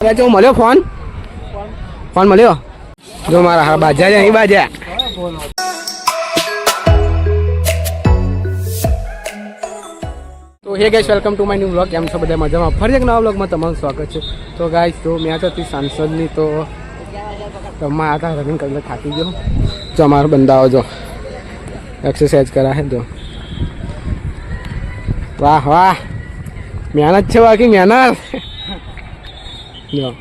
જો મળ્યો phone? Phone મળ્યો? જો મારા હા બાજા અહીં બાજા. તો hey guys welcome to my new blog કેમ છો બધા મજામાં? ફરી એક નવા બ્લોગમાં તમારું સ્વાગત છે. તો ગાઈસ તો મેચ હતી સાંસદની, તો રમવા હતા રનિંગ કરીને થાકી ગયો. જો અમારો બંદાઓ જો. એક્સરસાઇઝ કરા હે, જો. વાહ વાહ. મહેનત છે બાકી, મહેનત. જો.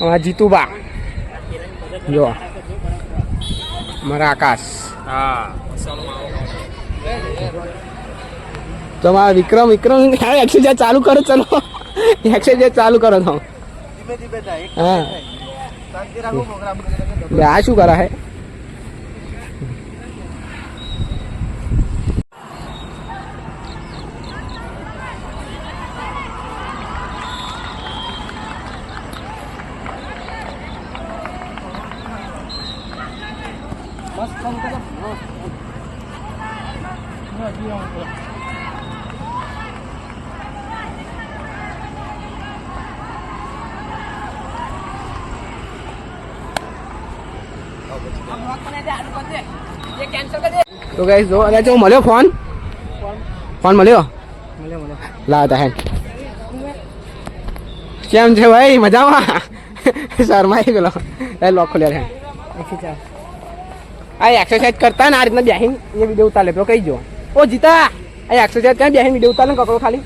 અમારા જીતુબા. જો. અમારા આકાશ. તો મારા વિક્રમ વિક્રમ એક્સરસાઇઝ ચાલુ કરો ચલો. એક્સરસાઇઝ ચાલુ કરો તો હા. બે આ શું કરા હે તો ગાઈસ જો અરે જો મળ્યો ફોન? ફોન મળ્યો? લાવતા હે. કેમ છે ભાઈ? મજામાં? શર્માઈ ગયેલો. એ લોક ખોલ્યા છે. આ એક્સરસાઇઝ કરતા ને આ રીતના બેહીન એ વીડિયો ઉતારે. પેલો કહી જો ઓ જીતા, આ એક્સરસાઇઝ ક્યાં બેહીન વીડિયો ઉતારે લે કકડો ખાલી.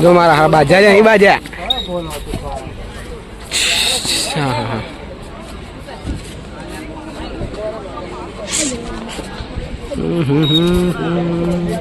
જો મારા હા બાજા છે અહીં બાજા હા હા હા હમ હમ હમ હમ.